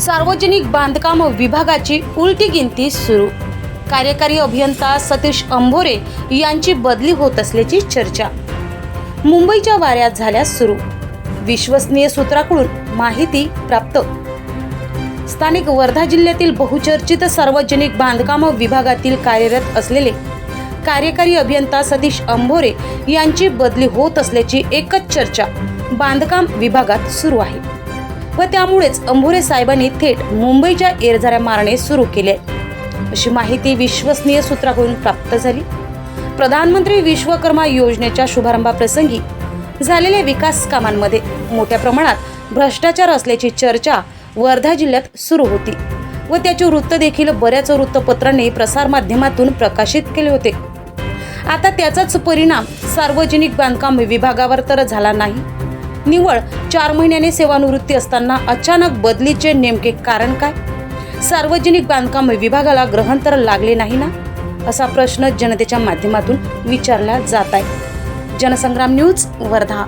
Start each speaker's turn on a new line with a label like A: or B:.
A: सार्वजनिक बांधकाम विभागाची उलटी गिनती सुरू. कार्यकारी अभियंता सतीश अंभोरे यांची बदली होत असल्याची चर्चा. मुंबईच्या वाऱ्यात झाल्या सुरू. विश्वसनीय सूत्राकडून माहिती प्राप्त. स्थानिक वर्धा जिल्ह्यातील बहुचर्चित सार्वजनिक बांधकाम विभागातील कार्यरत असलेले कार्यकारी अभियंता सतीश अंभोरे यांची बदली होत असल्याची एकच चर्चा बांधकाम विभागात सुरू आहे. व त्यामुळेच अंभुरे साहेबांनी थेट मुंबईच्या एरझाऱ्या मारणे सुरू केले. अशी माहिती विश्वसनीय सूत्राकडून प्राप्त झाली. प्रधानमंत्री विश्वकर्मा योजनेच्या शुभारंभाप्रसंगी झालेल्या विकास कामांमध्ये मोठ्या प्रमाणात भ्रष्टाचार असल्याची चर्चा वर्धा जिल्ह्यात सुरू होती व त्याचे वृत्त देखील बऱ्याच वृत्तपत्रांनी प्रसारमाध्यमातून प्रकाशित केले होते. आता त्याचाच परिणाम सार्वजनिक बांधकाम विभागावर तर झाला नाही निव्वळ चार महिन्याने सेवानिवृत्ती असताना अचानक बदलीचे नेमके कारण काय? सार्वजनिक बांधकाम विभागाला ग्रहण तर लागले नाही ना? असा प्रश्न जनतेच्या माध्यमातून विचारला जात आहे. जनसंग्राम न्यूज वर्धा.